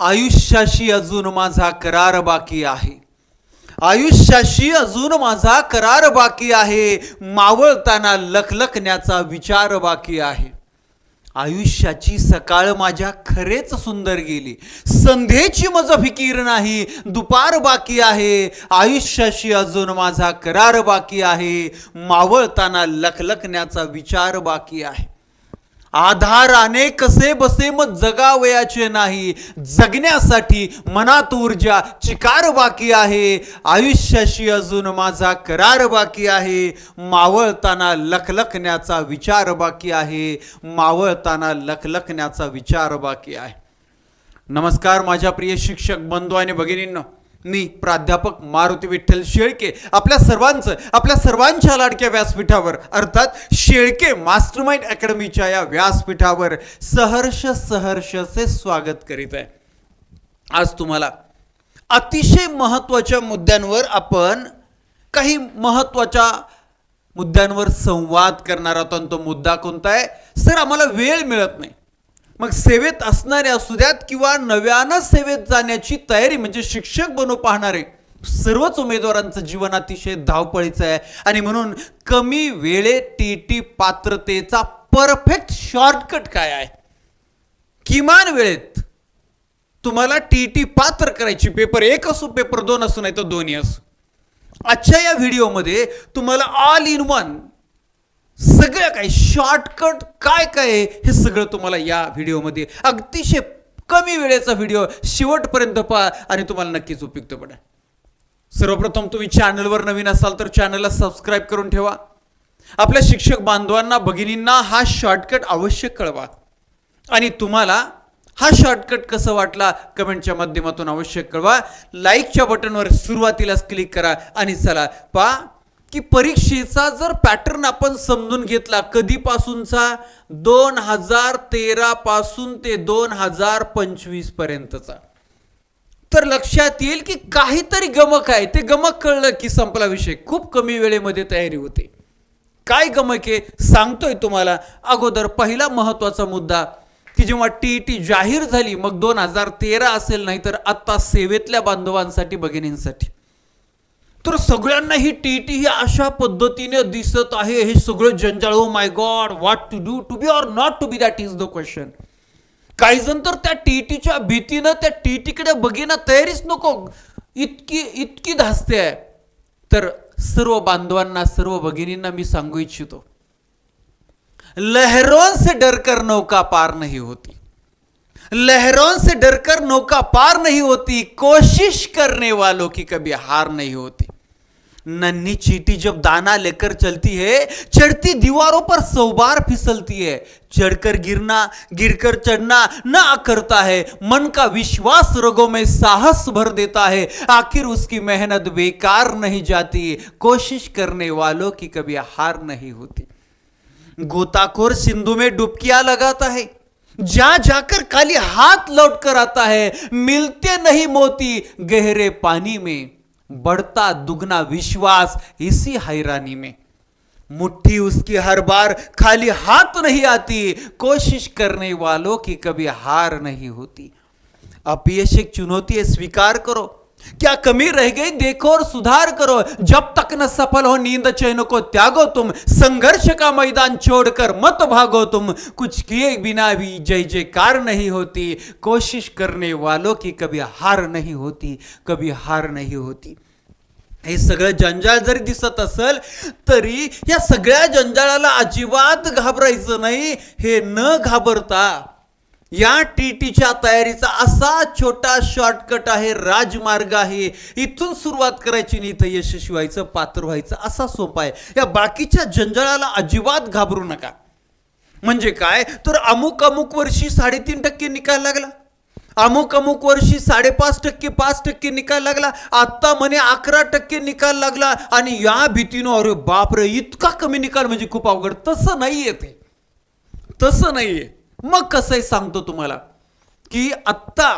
आयुष्याशी अजून माझा करार बाकी आहे. आयुष्याशी अजून माझा करार बाकी आहे. मावळताना लखलखण्याचा विचार बाकी आहे. आयुष्याची सकाळ माझ्या खरेच सुंदर गेली. संध्येची मज फिकीर नाही. दुपार बाकी आहे. आयुष्याशी अजून माझा करार बाकी आहे. मावळताना लखलखण्याचा विचार बाकी आहे. आधाराने कसे बसे मग जगावयाचे नाही. जगण्यासाठी मनात ऊर्जा चिकार बाकी आहे. आयुष्याशी अजून माझा करार बाकी आहे. मावळताना लखलखण्याचा विचार बाकी आहे. मावळताना लखलखण्याचा विचार बाकी आहे. नमस्कार माझ्या प्रिय शिक्षक बंधू आणि भगिनींना. मी प्राध्यापक मारुती विठ्ठल शेळके आपल्या सर्वांचं आपल्या सर्वांच्या लाडक्या व्यासपीठावर अर्थात शेळके मास्टर माइंड अकॅडमीच्या या व्यासपीठावर सहर्ष सहर्षचे स्वागत करीत आहे. आज तुम्हाला अतिशय महत्त्वाच्या मुद्द्यांवर आपण काही महत्त्वाच्या मुद्द्यांवर संवाद करणार आहोत आणि तो मुद्दा कोणता आहे? सर आम्हाला वेळ मिळत नाही. मग सेवेत असणारे असू द्यात किंवा नव्यानं सेवेत जाण्याची तयारी म्हणजे शिक्षक बनू पाहणारे सर्वच उमेदवारांचं जीवन अतिशय धावपळीचं आहे. आणि म्हणून कमी वेळेत टी टी पात्रतेचा परफेक्ट शॉर्टकट काय आहे? किमान वेळेत तुम्हाला टी टी पात्र करायची पेपर एक असो पेपर दोन असो नाही तर दोन्ही असो. आजच्या या व्हिडिओमध्ये तुम्हाला ऑल इन वन सगळं काय शॉर्टकट काय काय हे सगळं तुम्हाला या व्हिडिओमध्ये अतिशय कमी वेळेचा व्हिडिओ शेवटपर्यंत पहा आणि तुम्हाला नक्कीच उपयुक्त पडेल. सर्वप्रथम तुम्ही चॅनलवर नवीन असाल तर चॅनलला सबस्क्राईब करून ठेवा. आपल्या शिक्षक बांधवांना भगिनींना हा शॉर्टकट अवश्य कळवा. आणि तुम्हाला हा शॉर्टकट कसं वाटला कमेंटच्या माध्यमातून अवश्य कळवा. लाईकच्या बटनवर सुरुवातीलाच क्लिक करा आणि चला पा की परीक्षेचा जर पॅटर्न आपण समजून घेतला कधीपासूनचा? दोन हजार तेरा पासून ते दोन हजार पंचवीस पर्यंतचा. तर लक्षात येईल की काहीतरी गमक आहे. ते गमक कळलं की संपला विषय. खूप कमी वेळेमध्ये तयारी होते. काय गमक आहे? सांगतोय तुम्हाला. अगोदर पहिला महत्त्वाचा मुद्दा की जेव्हा टी टी जाहीर झाली मग दोन हजार तेरा असेल नाही तर आत्ता सेवेतल्या बांधवांसाठी भगिनींसाठी. तर सगळ्यांना ही टी टी ही अशा पद्धतीने दिसत आहे. हे सगळं जंजाळ. ओ my God what to do to be or not to be that is the question काही जण तर त्या टीटीच्या भीतीनं त्या टीटीकडे बघिना तयारीच नको. इतकी इतकी धास्ते आहे. तर सर्व बांधवांना सर्व भगिनींना मी सांगू इच्छितो. लहरों से डरकर नौका पार नाही होती. लहरों से डरकर नौका पार नहीं होती, कोशिश करने वालों की कभी हार नहीं होती। नन्ही चीटी जब दाना लेकर चलती है, चढ़ती दीवारों पर सौ बार फिसलती है। चढ़कर गिरना, गिरकर चढ़ना ना करता है। मन का विश्वास रगों में साहस भर देता है। आखिर उसकी मेहनत बेकार नहीं जाती। कोशिश करने वालों की कभी हार नहीं होती। गोताखोर सिंधु में डुबकियाँ लगाता है। जा जाकर खाली हाथ लौट कर आता है, मिलते नहीं मोती, गहरे पानी में। बढ़ता दुगना विश्वास इसी हैरानी में। मुट्ठी उसकी हर बार खाली हाथ नहीं आती, कोशिश करने वालों की कभी हार नहीं होती। अपयश एक चुनौती है, स्वीकार करो। क्या कमी रह गई? देखो और सुधार करो। जब तक न सफल हो नींद चैन को त्यागो तुम। संघर्ष का मैदान छोड़कर मत भागो तुम। कुछ किए बिना भी जय जयकार नहीं होती। कोशिश करने वालों की कभी हार नहीं होती कभी हार नहीं होती। हे सगळं जंजाळ जरी दिसत असेल तरी या सगळ्या जंजाळाला अजिबात घाबरायचं नाही. हे न घाबरता या टी टीच्या तयारीचा असा छोटा शॉर्टकट आहे राजमार्ग आहे. इथून सुरुवात करायची नाही इथं यशस्वी व्हायचं पात्र व्हायचं असा सोपा आहे. या बाकीच्या जंजाळाला अजिबात घाबरू नका. म्हणजे काय? तर अमुक अमुक वर्षी साडेतीन टक्के निकाल लागला. अमुक अमुक वर्षी साडेपाच टक्के पाच टक्के निकाल लागला. आत्ता म्हणे अकरा टक्के निकाल लागला. आणि या भीतीनं अरे बापरे इतका कमी निकाल म्हणजे खूप अवघड. तसं नाहीये ते. तसं नाहीये. मग कसं आहे सांगतो तुम्हाला की आत्ता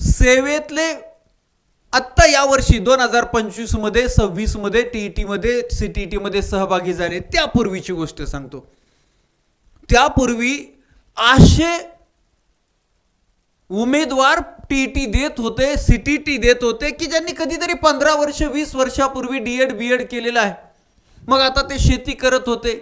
सेवेतले आत्ता या वर्षी दोन हजार पंचवीसमध्ये सव्वीसमध्ये सी मध्ये सीटीटी मध्ये सहभागी झाले त्यापूर्वीची गोष्ट सांगतो. त्यापूर्वी आशे उमेदवार टी टी देत होते सी टी टी देत होते की ज्यांनी कधीतरी पंधरा वर्ष वीस वर्षापूर्वी डी एड बी एड केलेलं आहे. मग आता ते शेती करत होते.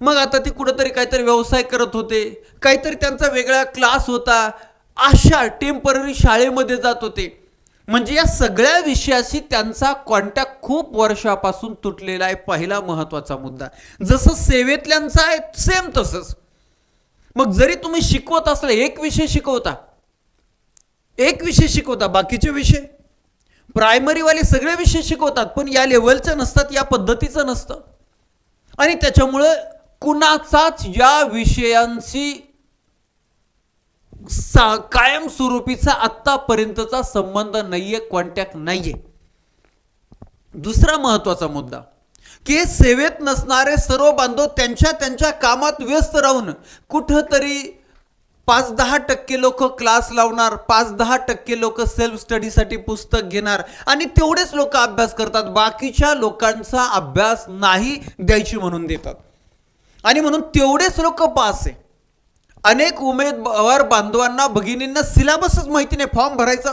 मग आता ते कुठंतरी काहीतरी व्यवसाय करत होते. काहीतरी त्यांचा वेगळा क्लास होता. अशा टेंपररी शाळेमध्ये जात होते. म्हणजे या सगळ्या विषयाशी त्यांचा कॉन्टॅक्ट खूप वर्षापासून तुटलेला आहे. पहिला महत्त्वाचा मुद्दा. जसं सेवेतल्यांचा आहे सेम तसंच. मग जरी तुम्ही शिकवत असले एक विषय शिकवता. एक विषय शिकवता बाकीचे विषय. प्रायमरीवाले सगळे विषय शिकवतात पण या लेवलचं नसतात या पद्धतीचं नसतं. आणि त्याच्यामुळं कुणाचाच या विषयांशी सा कायमस्वरूपीचा आत्तापर्यंतचा संबंध नाहीये कॉन्टॅक्ट नाहीये. दुसरा महत्त्वाचा मुद्दा की सेवेत नसणारे सर्व बांधव त्यांच्या त्यांच्या कामात व्यस्त राहून कुठंतरी पाच दहा टक्के लोक क्लास लावणार पाच दहा टक्के लोक सेल्फ स्टडीसाठी पुस्तक घेणार आणि तेवढेच लोक अभ्यास करतात. बाकीच्या लोकांचा अभ्यास नाही द्यायची म्हणून देतात. आणि म्हणून तेवढेच लोक पास. आहे अनेक उमेदवार बांधवांना भगिनींना सिलेबसच माहिती नाही. फॉर्म भरायचा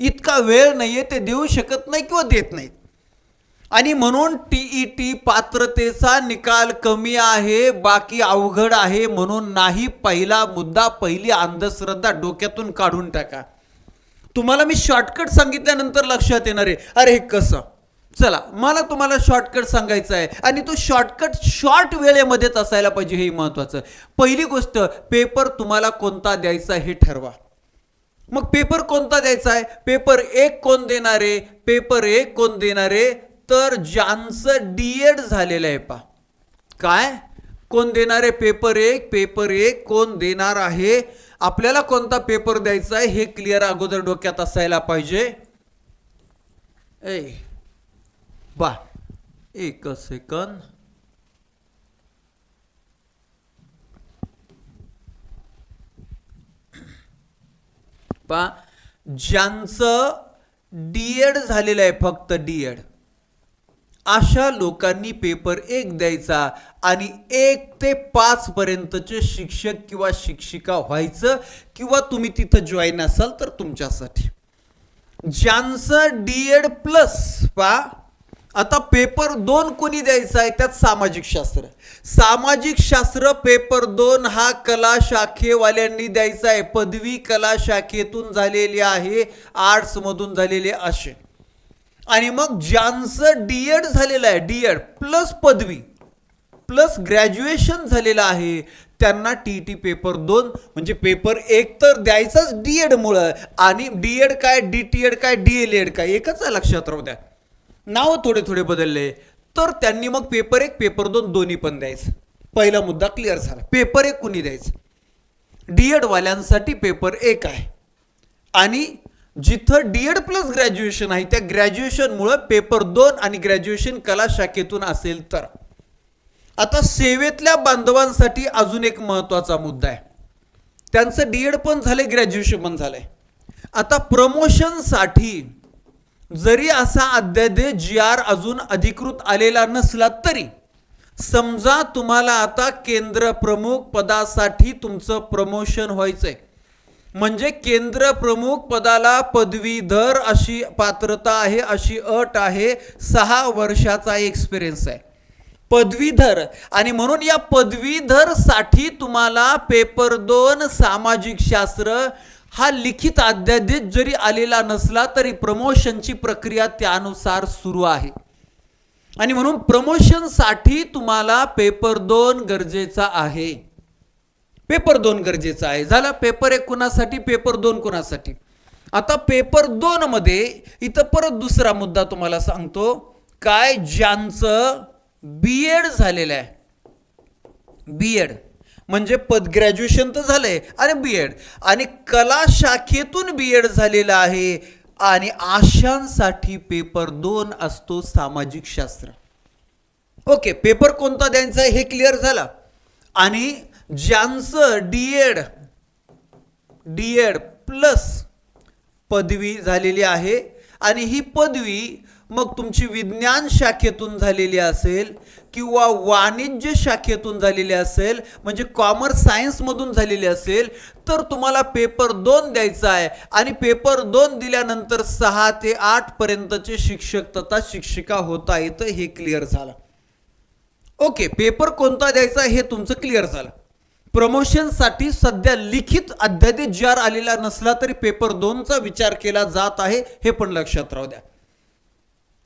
इतका वेळ नाही आहे ते देऊ शकत नाही किंवा देत नाहीत. आणि म्हणून टी ई टी पात्रतेचा निकाल कमी आहे बाकी अवघड आहे म्हणून नाही पहिला मुद्दा पहिली अंधश्रद्धा डोक्यातून काढून टाका. तुम्हाला मी शॉर्टकट सांगितल्यानंतर लक्षात येणार आहे. अरे हे कसं? चला मला तुम्हाला शॉर्टकट सांगायचं आहे. आणि तो शॉर्टकट शॉर्ट वेळेमध्येच असायला पाहिजे हे महत्त्वाचं पहिली गोष्ट पेपर तुम्हाला कोणता द्यायचा हे ठरवा. मग पेपर कोणता द्यायचा आहे? पेपर एक कोण देणारे? पेपर एक कोण देणारे? तर ज्यांचं डी एड झालेलं आहे पा काय? कोण देणारे? पेपर एक पेपर एक कोण देणार आहे? आपल्याला कोणता पेपर द्यायचा आहे हे क्लिअर अगोदर डोक्यात असायला पाहिजे. ए बा एक सेकंद पा ज्यांचं डीएड झालेलं आहे फक्त डीएड अशा लोकांनी पेपर एक द्यायचा आणि एक ते पाच पर्यंतचे शिक्षक किंवा शिक्षिका व्हायचं किंवा तुम्ही तिथं जॉईन असाल तर तुमच्यासाठी. ज्यांचं डी एड प्लस पा आता पेपर दोन कोणी द्यायचा आहे? त्यात सामाजिक शास्त्र. सामाजिक शास्त्र पेपर दोन हा कला शाखेवाल्यांनी द्यायचा आहे. पदवी कला शाखेतून झालेली आहे आर्ट्समधून झालेले असे. आणि मग ज्यांचं डी एड झालेलं आहे डी एड प्लस पदवी प्लस ग्रॅज्युएशन झालेलं आहे त्यांना टी टी पेपर दोन म्हणजे पेपर एक तर द्यायचाच डी एडमुळं आणि डी एड काय डी टी एड काय डी एल एड काय एकच लक्षात राहू द्या. नावं थोडे थोडे बदलले तर त्यांनी मग पेपर एक पेपर दोन दोन्ही पण द्यायचं. पहिला मुद्दा क्लिअर झाला. पेपर एक कुणी द्यायचं? डी एडवाल्यांसाठी पेपर एक आहे. आणि जिथं डी एड प्लस ग्रॅज्युएशन आहे त्या ग्रॅज्युएशनमुळं पेपर दोन आणि ग्रॅज्युएशन कला शाखेतून असेल तर. आता सेवेतल्या बांधवांसाठी अजून एक महत्त्वाचा मुद्दा आहे. त्यांचं डी एड पण झालं ग्रॅज्युएशन पण झालं आहे आता प्रमोशनसाठी जरी असा अध्यादेश जी आर अजून अधिकृत आलेला नसला तरी समजा तुम्हाला आता केंद्र प्रमुख पदासाठी तुमचं प्रमोशन व्हायचंय. म्हणजे केंद्र प्रमुख पदाला पदवीधर अशी पात्रता आहे अशी अट आहे सहा वर्षाचा एक्सपिरियन्स आहे. पदवीधर आणि म्हणून या पदवीधरसाठी तुम्हाला पेपर दोन सामाजिक शास्त्र हा लिखित अध्यादेश जरी आलेला नसला तरी प्रमोशनची प्रक्रिया त्यानुसार सुरू आहे. आणि म्हणून प्रमोशनसाठी तुम्हाला पेपर दोन गरजेचा आहे. पेपर दोन गरजेचा आहे. झाला पेपर एक कुणासाठी? पेपर दोन कुणासाठी? आता पेपर दोन मध्ये इथं परत दुसरा मुद्दा तुम्हाला सांगतो. काय ज्यांचं बी एड झालेलं आहे? बी एड म्हणजे पद ग्रॅज्युएशन तर झालंय आणि बी एड आणि कला शाखेतून बी एड झालेलं आहे. आणि आशांसाठी पेपर दोन असतो सामाजिक शास्त्र. ओके पेपर कोणता द्यायचा आहे हे क्लिअर झाला. आणि ज्यांचं D Ed D Ed plus पदवी झालेली आहे. आणि ही पदवी मग तुमची विज्ञान शाखेतून झालेली असेल. किंवा वाणिज्य शाखेतून झालेली असेल म्हणजे कॉमर्स सायन्समधून झालेली असेल तर तुम्हाला पेपर दोन द्यायचा आहे. आणि पेपर दोन दिल्यानंतर सहा ते आठपर्यंतचे शिक्षक तथा शिक्षिका होता येतं हे क्लिअर झालं. ओके पेपर कोणता द्यायचा हे तुमचं क्लिअर झालं. प्रमोशनसाठी सध्या लिखित अध्यादेश जार आलेला नसला तरी पेपर दोनचा विचार केला जात आहे हे पण लक्षात राहू द्या.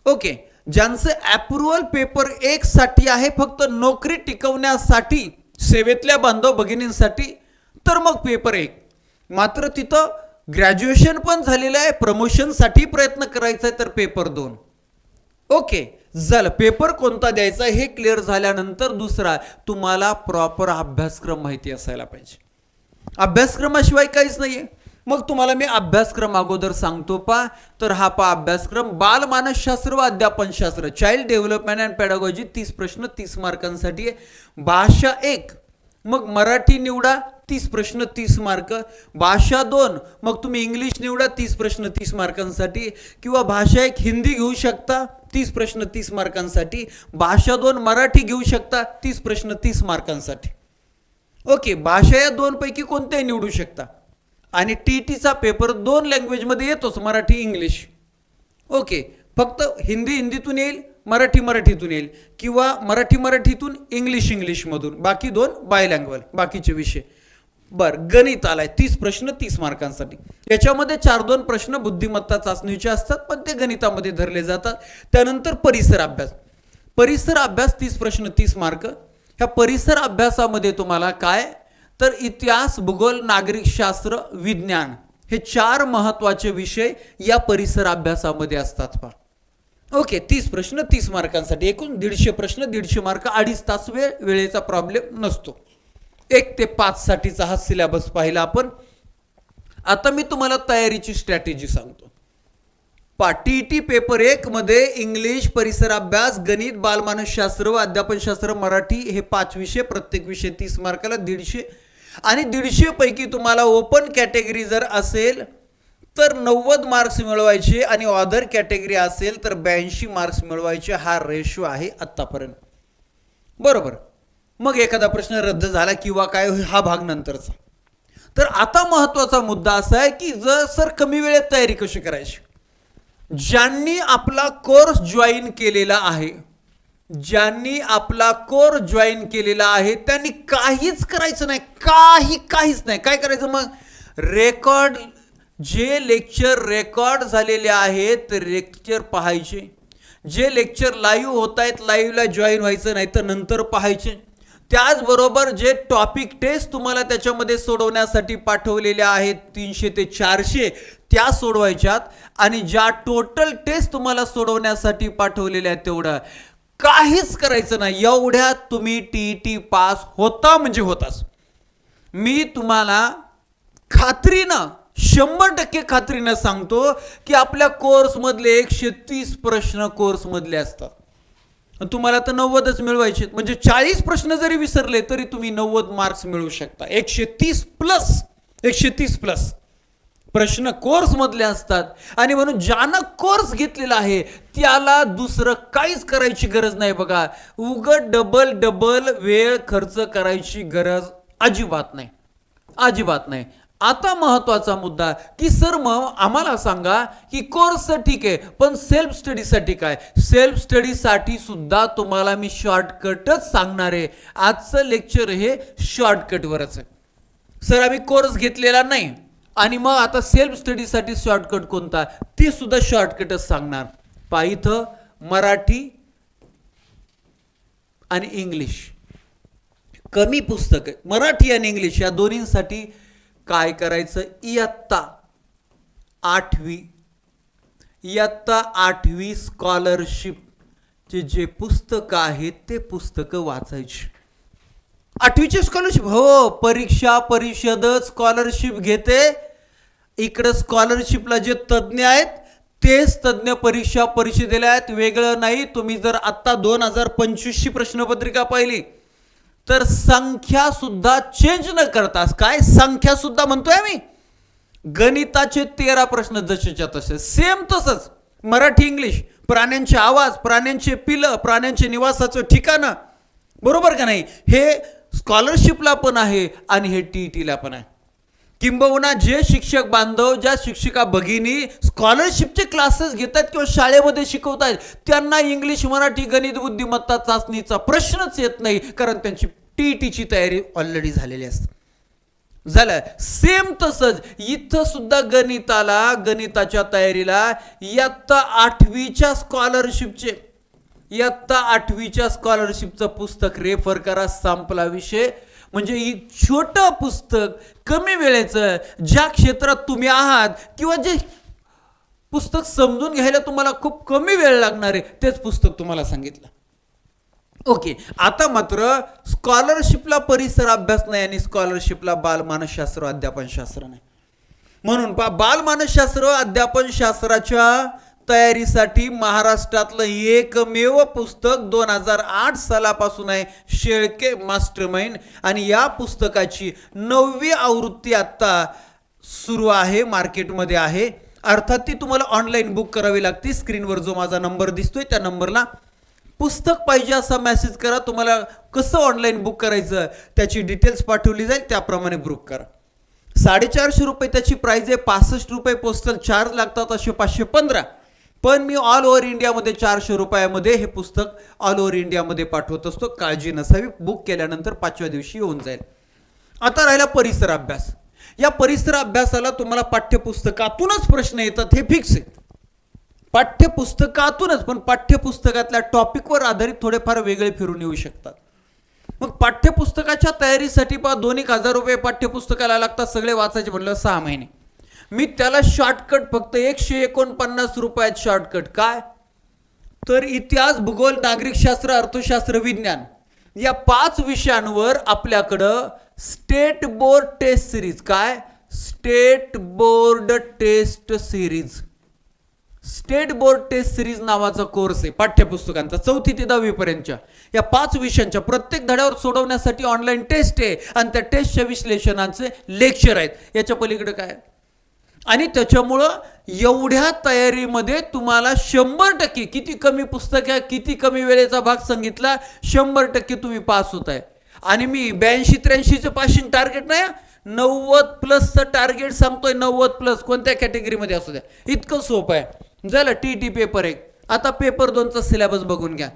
ओके ज्यांचं अप्रुव्हल पेपर एक साठी आहे फक्त नोकरी टिकवण्यासाठी सेवेतल्या बांधव भगिनींसाठी तर मग पेपर एक. मात्र तिथं ग्रॅज्युएशन पण झालेलं आहे प्रमोशनसाठी प्रयत्न करायचा आहे तर पेपर दोन. ओके झालं पेपर कोणता द्यायचा हे क्लिअर झाल्यानंतर दुसरा तुम्हाला प्रॉपर अभ्यासक्रम माहिती असायला पाहिजे. अभ्यासक्रमाशिवाय काहीच नाही आहे मग तुम्हाला मी अभ्यासक्रम अगोदर सांगतो पा. तर हा पा अभ्यासक्रम बालमानसशास्त्र व अध्यापनशास्त्र चाइल्ड डेव्हलपमेंट अँड पॅडागॉजी तीस प्रश्न तीस मार्कांसाठी आहे. भाषा एक. मग मराठी निवडा तीस प्रश्न तीस मार्क. भाषा दोन. मग तुम्ही इंग्लिश निवडा तीस प्रश्न तीस मार्कांसाठी. किंवा भाषा एक हिंदी घेऊ शकता तीस प्रश्न तीस मार्कांसाठी. भाषा दोन मराठी घेऊ शकता तीस प्रश्न तीस मार्कांसाठी. ओके भाषा या दोनपैकी कोणत्याही निवडू शकता. आणि टी टीचा पेपर दोन लँग्वेजमध्ये येतोच मराठी इंग्लिश ओके फक्त हिंदी हिंदीतून येईल मराठी मराठीतून येईल किंवा मराठी मराठीतून इंग्लिश इंग्लिशमधून बाकी दोन बाय लँग्वेज बाकीचे विषय. बर गणित आलाय तीस प्रश्न तीस मार्कांसाठी. याच्यामध्ये चार दोन प्रश्न बुद्धिमत्ता चाचणीचे असतात पण ते गणितामध्ये धरले जातात. त्यानंतर परिसर अभ्यास. परिसर अभ्यास तीस प्रश्न तीस मार्क. ह्या परिसर अभ्यासामध्ये तुम्हाला काय तर इतिहास भूगोल नागरिकशास्त्र विज्ञान हे चार महत्त्वाचे विषय या परिसर अभ्यासामध्ये असतात पा ओके तीस प्रश्न तीस मार्कांसाठी. एकूण दीडशे प्रश्न दीडशे मार्क अडीच तास वेळ वेळेचा प्रॉब्लेम नसतो. एक ते पाचसाठीचा हा सिलेबस पाहिला आपण. आता मी तुम्हाला तयारीची स्ट्रॅटेजी सांगतो. पा टी टी पेपर एक मध्ये इंग्लिश परिसर अभ्यास गणित बालमानसशास्त्र व अध्यापनशास्त्र मराठी हे पाच विषय प्रत्येक विषय तीस मार्काला दीडशे आणि दीडशेपैकी तुम्हाला ओपन कॅटेगरी जर असेल तर नव्वद मार्क्स मिळवायचे आणि ऑदर कॅटेगरी असेल तर ब्याऐंशी मार्क्स मिळवायचे हा रेशो आहे आत्तापर्यंत. बरोबर. मग एखादा प्रश्न रद्द झाला किंवा काय हा भाग नंतरचा. तर आता महत्त्वाचा मुद्दा असा आहे की जर सर कमी वेळेत तयारी कशी करायची? ज्यांनी आपला कोर्स जॉईन केलेला आहे ज्यांनी आपला कोर जॉईन केलेला आहे त्यांनी काहीच करायचं नाही काही काहीच नाही. काय करायचं मग? रेकॉर्ड जे लेक्चर रेकॉर्ड झालेले आहेत लेक्चर पाहायचे. जे लेक्चर लाईव्ह होत आहेत लाईव्हला जॉईन व्हायचं नाही तर नंतर पाहायचे. त्याचबरोबर जे टॉपिक टेस्ट तुम्हाला त्याच्यामध्ये सोडवण्यासाठी पाठवलेल्या आहेत तीनशे ते चारशे त्या सोडवायच्यात. आणि ज्या टोटल टेस्ट तुम्हाला सोडवण्यासाठी पाठवलेल्या आहेत तेवढं. काहीच करायचं नाही. एवढ्यात तुम्ही टी टी पास होता म्हणजे होताच मी तुम्हाला खात्रीनं शंभर टक्के खात्रीनं सांगतो की आपल्या कोर्समधले एकशे तीस प्रश्न कोर्समधले असतात. तुम्हाला तर नव्वदच मिळवायचे म्हणजे चाळीस प्रश्न जरी विसरले तरी तुम्ही नव्वद मार्क्स मिळवू शकता. एकशे तीस प्लस एकशे तीस प्लस प्रश्न कोर्समधले असतात. आणि म्हणून ज्यानं कोर्स घेतलेला आहे त्याला दुसरं काहीच करायची गरज नाही बघा. उगं डबल डबल वेळ खर्च करायची गरज अजिबात नाही. अजिबात नाही. आता महत्त्वाचा मुद्दा की सर मग आम्हाला सांगा की कोर्स ठीक आहे पण सेल्फ स्टडीसाठी काय? सेल्फ स्टडीसाठी सुद्धा तुम्हाला मी शॉर्टकटच सांगणार आहे. आजचं लेक्चर हे शॉर्टकटवरच आहे. सर आम्ही कोर्स घेतलेला नाही. आणि मग आता सेल्फ स्टडीसाठी शॉर्टकट कोणता? ते सुद्धा शॉर्टकटच सांगणार. पा इथं मराठी आणि इंग्लिश कमी पुस्तक मराठी आणि इंग्लिश या दोन्हींसाठी काय करायचं? इयत्ता आठवी. इयत्ता आठवी स्कॉलरशिपचे जे पुस्तकं आहेत ते पुस्तकं वाचायची. आठवीची स्कॉलरशिप हो परीक्षा परिषद स्कॉलरशिप घेते. इकडं स्कॉलरशिपला जे तज्ज्ञ आहेत तेच तज्ज्ञ परीक्षा परिषदेला आहेत. वेगळं नाही तुम्ही जर आत्ता दोन हजार पंचवीसची प्रश्नपत्रिका पाहिली तर संख्यासुद्धा चेंज न करतास काय? संख्यासुद्धा म्हणतोय आम्ही. गणिताचे तेरा प्रश्न जसेच्या तसे सेम तसंच. मराठी इंग्लिश प्राण्यांचे आवाज प्राण्यांचे पिलं प्राण्यांचे निवासाचं ठिकाणं. बरोबर का नाही? हे स्कॉलरशिपला पण आहे आणि हे टी टीला पण आहे. किंबहुना जे शिक्षक बांधव ज्या शिक्षिका भगिनी स्कॉलरशिपचे क्लासेस घेतात किंवा शाळेमध्ये शिकवतात त्यांना इंग्लिश मराठी गणित बुद्धिमत्ता चाचणीचा प्रश्नच येत नाही कारण त्यांची टी टीची तयारी ऑलरेडी झालेली असते. झालं. सेम तसंच इथं सुद्धा गणिताला गणिताच्या तयारीला इयत्ता आठवीच्या स्कॉलरशिपचे इयत्ता आठवीच्या स्कॉलरशिपचं पुस्तक रेफर करा संपला विषय. म्हणजे ही छोटं पुस्तक कमी वेळेचं ज्या क्षेत्रात तुम्ही आहात किंवा जे पुस्तक समजून घ्यायला तुम्हाला खूप कमी वेळ लागणार आहे तेच पुस्तक तुम्हाला सांगितलं. ओके आता मात्र स्कॉलरशिपला परिसर अभ्यास नाही आणि स्कॉलरशिपला बालमानसशास्त्र अध्यापनशास्त्र नाही. म्हणून पा बालमानसशास्त्र अध्यापनशास्त्राच्या तयारीसाठी महाराष्ट्रातलं एकमेव पुस्तक दोन हजार आठ सालापासून आहे शेळके मास्टरमाइंड. आणि या पुस्तकाची नववी आवृत्ती आत्ता सुरू आहे मार्केटमध्ये आहे. अर्थात ती तुम्हाला ऑनलाईन बुक करावी लागते स्क्रीनवर जो माझा नंबर दिसतोय त्या नंबरला. पुस्तक पाहिजे असा मेसेज करा तुम्हाला कसं ऑनलाईन बुक करायचं त्याची डिटेल्स पाठवली जाईल त्याप्रमाणे बुक करा. साडेचारशे रुपये त्याची प्राईज आहे पासष्ट रुपये पोस्टल चार्ज लागतात असे पाचशे पंधरा. पण मी ऑल ओव्हर इंडियामध्ये चारशे रुपयामध्ये हे पुस्तक ऑल ओव्हर इंडियामध्ये पाठवत असतो. काळजी नसावी. बुक केल्यानंतर पाचव्या दिवशी येऊन जाईल. आता राहिला परिसर अभ्यास. या परिसर अभ्यासाला तुम्हाला पाठ्यपुस्तकातूनच प्रश्न येतात. हे फिक्स आहे. पाठ्यपुस्तकातूनच पण पाठ्यपुस्तकातल्या टॉपिकवर आधारित थोडेफार वेगळे फिरून येऊ शकतात. मग पाठ्यपुस्तकाच्या तयारीसाठी पा दोन एक हजार रुपये पाठ्यपुस्तकाला लागतात. सगळे वाचायचे म्हणलं सहा महिने. मी त्याला शॉर्टकट फक्त एकशे एकोणपन्नास रुपयात शॉर्टकट काय? तर इतिहास भूगोल नागरिकशास्त्र अर्थशास्त्र विज्ञान या पाच विषयांवर आपल्याकडं स्टेट बोर्ड टेस्ट सिरीज काय? State board test series state board test series नावाचा कोर्स आहे पाठ्यपुस्तकांचा चौथी ते दहावीपर्यंतच्या या पाच विषयांच्या प्रत्येक धड्यावर सोडवण्यासाठी ऑनलाईन टेस्ट आहे. आणि त्या टेस्टच्या विश्लेषणाचे लेक्चर आहेत. याच्या पलीकडे काय? आणि त्याच्यामुळं एवढ्या तयारीमध्ये तुम्हाला शंभर टक्के किती कमी पुस्तक आहे किती कमी वेळेचा भाग सांगितला शंभर टक्के तुम्ही पास होत आहे. आणि मी ब्याऐंशी त्र्याऐंशीचं पासिंग टार्गेट नाही नव्वद प्लसचं टार्गेट सांगतोय नव्वद प्लस कोणत्या कॅटेगरीमध्ये असू द्या. इतकं सोपं आहे. झालं टी टी पेपर एक. आता पेपर दोनचा सिलेबस बघून घ्या.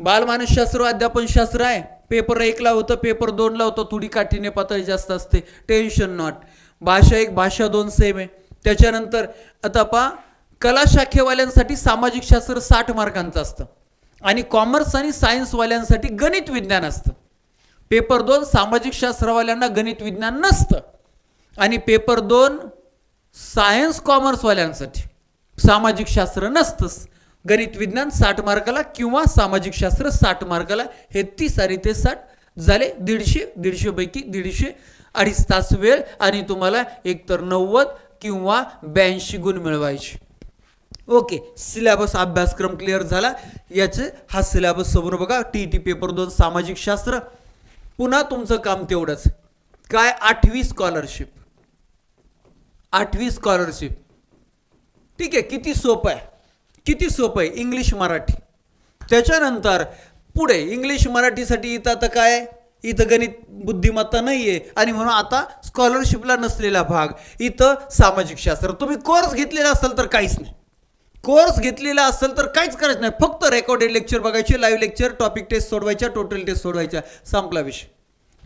बालमानसशास्त्र अध्यापनशास्त्र आहे. पेपर एकला होतं पेपर दोनला होतं. थोडी काठीने पातळी जास्त असते. टेन्शन नॉट भाषा एक भाषा दोन सेम आहे. त्याच्यानंतर आता पा कला शाखेवाल्यांसाठी सामाजिक शास्त्र साठ मार्कांचं असतं. आणि कॉमर्स आणि सायन्सवाल्यांसाठी गणित विज्ञान असतं. पेपर दोन सामाजिक शास्त्रवाल्यांना गणित विज्ञान नसतं. आणि पेपर दोन सायन्स कॉमर्सवाल्यांसाठी सामाजिक शास्त्र नसतंच. गणित विज्ञान साठ मार्काला किंवा सामाजिक शास्त्र साठ मार्काला हे तीस आणि ते साठ झाले दीडशे दीडशेपैकी दीडशे अडीच तास वेळ. आणि तुम्हाला एकतर नव्वद किंवा ब्याऐंशी गुण मिळवायचे. ओके सिलेबस अभ्यासक्रम क्लिअर झाला. याचे हा सिलेबस समोर बघा टी टी पेपर दोन सामाजिक शास्त्र. पुन्हा तुमचं काम तेवढंच. काय? आठवी स्कॉलरशिप आठवी स्कॉलरशिप ठीक आहे किती सोपं आहे. किती सोपं आहे? इंग्लिश मराठी. त्याच्यानंतर पुढे इंग्लिश मराठीसाठी इथं आता काय इथं गणित बुद्धिमत्ता नाही आहे आणि म्हणून आता स्कॉलरशिपला नसलेला भाग इथं सामाजिक शास्त्र. तुम्ही कोर्स घेतलेला असाल तर काहीच नाही. कोर्स घेतलेला असेल तर काहीच करायचं नाही. फक्त रेकॉर्डेड लेक्चर बघायचे लाईव्ह लेक्चर टॉपिक टेस्ट सोडवायच्या टोटल टेस्ट सोडवायच्या. संपला विषय.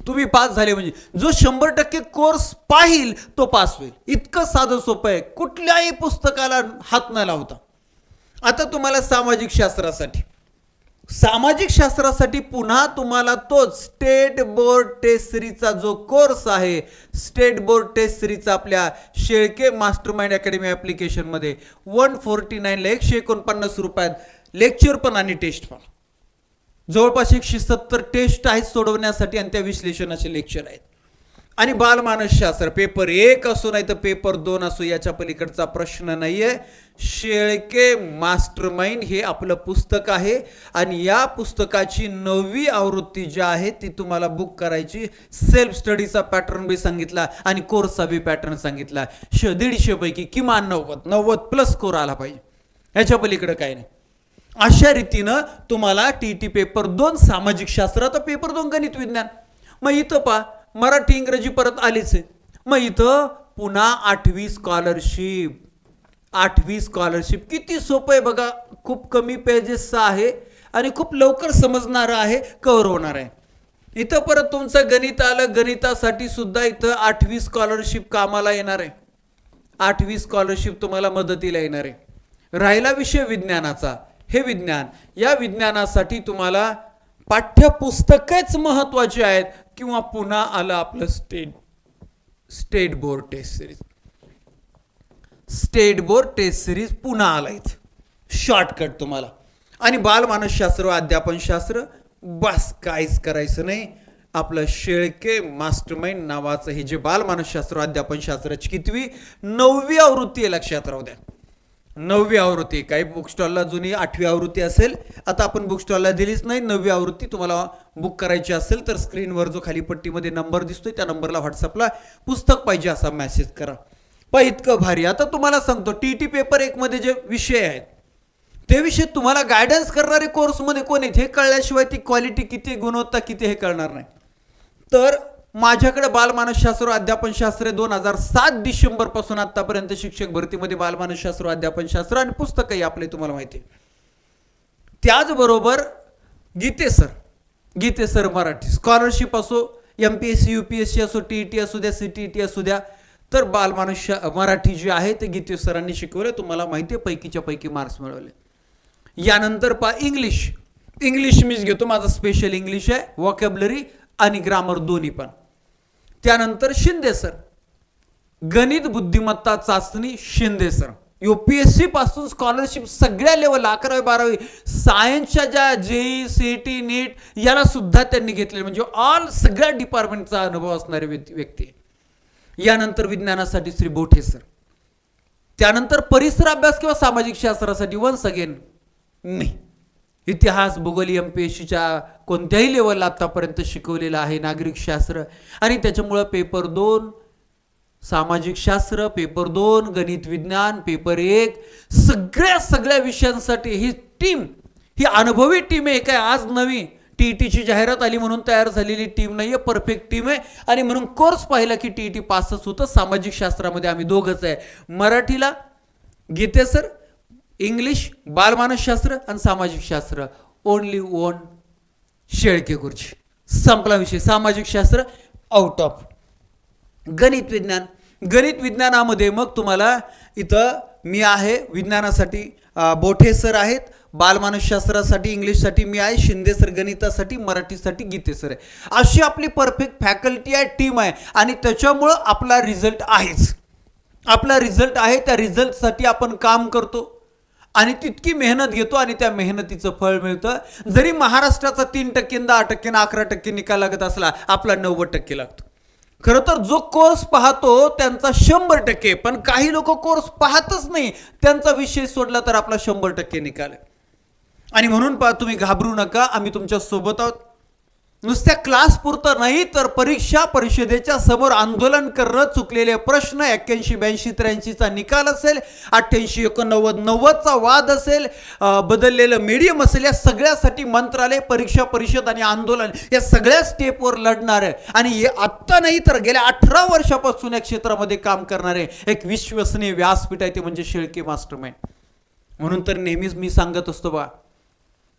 तुम्ही पास झाले म्हणजे. जो शंभर टक्के कोर्स पाहिल तो पास होईल. इतकं साधं सोपं आहे. कुठल्याही पुस्तकाला हात न लावता. आता तुम्हाला सामाजिक शास्त्रासाठी. सामाजिक शास्त्रासाठी पुन्हा तुम्हाला तोच स्टेट बोर्ड टेस्ट सिरीजचा जो कोर्स आहे स्टेट बोर्ड टेस्ट सिरीजचा आपल्या शेळके मास्टर माइंड अकॅडमी ॲप्लिकेशनमध्ये वन फोर्टी नाईनला एकशे एकोणपन्नास रुपयात लेक्चर पण आणि टेस्ट पण. जवळपास एकशे सत्तर टेस्ट आहेत सोडवण्यासाठी आणि त्या विश्लेषणाचे लेक्चर आहेत. आणि बालमानसशास्त्र पेपर एक असो नाही तर पेपर दोन असो याच्या पलीकडचा प्रश्न नाहीये. शेळके मास्टर माइंड हे आपलं पुस्तक आहे आणि या पुस्तकाची नववी आवृत्ती जी आहे ती तुम्हाला बुक करायची. सेल्फ स्टडीचा पॅटर्न बी सांगितला आणि कोर्सचा बी पॅटर्न सांगितला. श दीडशे पैकी किमान नव्वद. नव्वद प्लस स्कोर आला पाहिजे. ह्याच्या पलीकडं काही नाही. अशा रीतीनं तुम्हाला टी टी पेपर दोन सामाजिक शास्त्र तर पेपर दोन गणित विज्ञान. मग इथं पा मराठी इंग्रजी परत आलीच. आहे मग इथं पुन्हा आठवी स्कॉलरशिप आठवी स्कॉलरशिप किती सोपं आहे बघा. खूप कमी पेजेसचं आहे आणि खूप लवकर समजणारं आहे कव्हर होणार आहे. इथं परत तुमचं गणित आलं गणितासाठी सुद्धा इथं आठवी स्कॉलरशिप कामाला येणार आहे. आठवी स्कॉलरशिप तुम्हाला मदतीला येणार आहे. राहिला विषय विज्ञानाचा. हे विज्ञान. या विज्ञानासाठी तुम्हाला पाठ्यपुस्तकेच महत्त्वाची आहेत. किंवा पुन्हा आलं आपलं state state board test series state board test series पुन्हा आला इथं शॉर्टकट तुम्हाला. आणि बालमानसशास्त्र व अध्यापनशास्त्र बस काहीच करायचं नाही. आपलं शेळके मास्टरमाइंड नावाचं हे जे बालमानसशास्त्र अध्यापनशास्त्राची कितवी नववी आवृत्ती आहे लक्षात राहू द्या. नववी आवृत्ती काही बुक स्टॉलला जुनी आठवी आवृत्ती असेल आता आपण बुक स्टॉलला दिलीच नाही नववी आवृत्ती तुम्हाला बुक करायची असेल तर स्क्रीनवर जो खाली पट्टीमध्ये नंबर दिसतोय त्या नंबरला व्हॉट्सअपला पुस्तक पाहिजे असा मेसेज करा. पण इतकं भारी. आता तुम्हाला सांगतो टी टी पेपर एकमध्ये जे विषय आहेत ते विषय तुम्हाला गायडन्स करणारे कोर्समध्ये कोण आहेत हे कळल्याशिवाय ती क्वालिटी किती गुणवत्ता किती हे कळणार नाही. तर माझ्याकडे बालमानसशास्त्र अध्यापनशास्त्र दोन हजार सात डिसेंबरपासून आत्तापर्यंत आतापर्यंत शिक्षक भरतीमध्ये बालमानसशास्त्र अध्यापनशास्त्र आणि पुस्तकही आपले तुम्हाला माहिती आहे. त्याचबरोबर Gite sir Gite sir Marathi. Scholarship असो M P S C U P S C असो टी ई टी असू द्या सी टी ई टी असू द्या तर बालमानुष्य मराठी जे आहे ते गीते सरांनी शिकवले. तुम्हाला माहिती आहे पैकीच्या पैकी मार्क्स मिळवले. यानंतर पा इंग्लिश इंग्लिश मीच घेतो. माझा स्पेशल इंग्लिश आहे वॉकॅबलरी आणि ग्रामर दोन्ही पण. त्यानंतर शिंदे सर. गणित बुद्धिमत्ता चाचणी शिंदे सर. यू पी एसपासून स्कॉलरशिप सगळ्या लेवलला अकरावी बारावी सायन्सच्या ज्या जेई सी टी नीट याला सुद्धा त्यांनी घेतले म्हणजे ऑल सगळ्या डिपार्टमेंटचा अनुभव असणारे व्यक्ती व्यक्ती. यानंतर विज्ञानासाठी श्री बोठे सर. त्यानंतर परिसर अभ्यास किंवा सामाजिक शास्त्रासाठी वन्स अगेन नाही इतिहास भूगोल एम पी एस सीच्या कोणत्याही लेवलला आत्तापर्यंत शिकवलेलं आहे नागरिक शास्त्र. आणि त्याच्यामुळं पेपर दोन सामाजिक शास्त्र पेपर दोन गणित विज्ञान पेपर एक सगळ्या सगळ्या विषयांसाठी ही टीम ही अनुभवी टीम आहे. काय आज नवी टी ई टीची जाहिरात आली म्हणून तयार झालेली टीम नाही आहे परफेक्ट टीम आहे. आणि म्हणून कोर्स पाहिला की टी ई टी पासच होतं. सामाजिक शास्त्रामध्ये आम्ही दोघंच आहे. मराठीला गीते सर इंग्लिश बालमानसशास्त्र आणि सामाजिक शास्त्र ओनली ओन शेळके गुरुजी संपला विषय सामाजिक शास्त्र आउट ऑफ गणित विज्ञान गणित विज्ञानामध्ये मग तुम्हाला इथं मी आहे विज्ञानासाठी बोठे सर आहेत बालमानसशास्त्रासाठी इंग्लिशसाठी मी आहे शिंदे सर गणितासाठी मराठीसाठी गीते सर आहे अशी आपली परफेक्ट फॅकल्टी आहे टीम आहे आणि त्याच्यामुळं आपला रिझल्ट आहेच आपला रिझल्ट आहे त्या रिझल्टसाठी आपण काम करतो आणि तितकी मेहनत घेतो आणि त्या मेहनतीचं फळ मिळतं. जरी महाराष्ट्राचा तीन टक्के दहा टक्के अकरा टक्के निकाल लागत असला आपला नव्वद टक्के लागतो. खरं तर जो कोर्स पाहतो त्यांचा शंभर टक्के. पण काही लोक कोर्स पाहतच नाही. त्यांचा विषय सोडला तर आपला शंभर टक्के निकाल आहे. आणि म्हणून पहा तुम्ही घाबरू नका. आम्ही तुमच्यासोबत आहोत. नुसत्या क्लास पुरतं नाही तर परीक्षा परिषदेच्या समोर आंदोलन करणं चुकलेले प्रश्न एक्क्याऐंशी ब्याऐंशी त्र्याऐंशीचा निकाल असेल अठ्ठ्याऐंशी एकोणनव्वद नव्वदचा वाद असेल बदललेलं मीडियम असेल या सगळ्यासाठी मंत्रालय परीक्षा परिषद आणि आंदोलन या सगळ्या स्टेपवर लढणार आहे. आणि हे आत्ता नाही तर गेल्या अठरा वर्षापासून या क्षेत्रामध्ये काम करणारे एक विश्वसनीय व्यासपीठ आहे ते म्हणजे शेळके मास्टरमाइंड. म्हणून तर नेहमीच मी सांगत असतो बा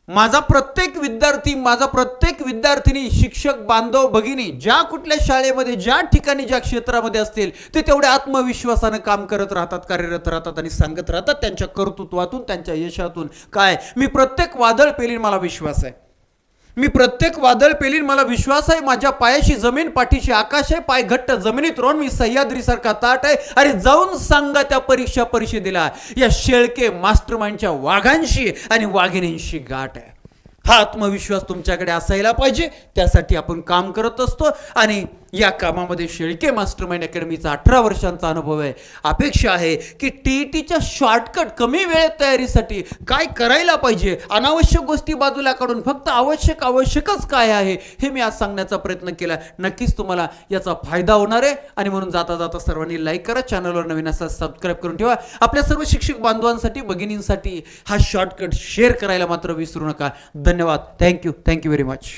माझा प्रत्येक विद्यार्थी माझा प्रत्येक विद्यार्थिनी शिक्षक बांधव भगिनी ज्या कुठल्या शाळेमध्ये ज्या ठिकाणी ज्या क्षेत्रामध्ये असतील ते तेवढ्या आत्मविश्वासानं काम करत राहतात कार्यरत राहतात आणि सांगत राहतात त्यांच्या कर्तृत्वातून त्यांच्या यशातून. काय? मी प्रत्येक वादळ पेलीन मला विश्वास आहे. मी प्रत्येक वादळ पेलीन मला विश्वास आहे माझ्या पायाशी जमीन पाठीशी आकाश आहे पाय घट्ट जमिनीत रोवून मी सह्याद्रीसारखा ताट आहे. अरे जाऊन सांगा त्या परीक्षा परिषदेला. या शेळके मास्टर माइंडच्या वाघांशी आणि वाघिणींशी गाठ आहे. हा आत्मविश्वास तुमच्याकडे असायला पाहिजे त्यासाठी आपण काम करत असतो आणि या कामामध्ये शेळके मास्टर माइंड अकॅडमीचा अठरा वर्षांचा अनुभव आहे. अपेक्षा आहे की टी ई टीच्या शॉर्टकट कमी वेळेत तयारीसाठी काय करायला पाहिजे? अनावश्यक गोष्टी बाजूला काढून फक्त आवश्यक आवश्यकच काय आहे हे मी आज सांगण्याचा प्रयत्न केला. नक्कीच तुम्हाला याचा फायदा होणार आहे. आणि म्हणून जाता जाता सर्वांनी लाईक करा चॅनलवर नवीन असा सबस्क्राईब करून ठेवा. आपल्या सर्व शिक्षक बांधवांसाठी भगिनींसाठी हा शॉर्टकट शेअर करायला मात्र विसरू नका. धन्यवाद. Thank you thank you very much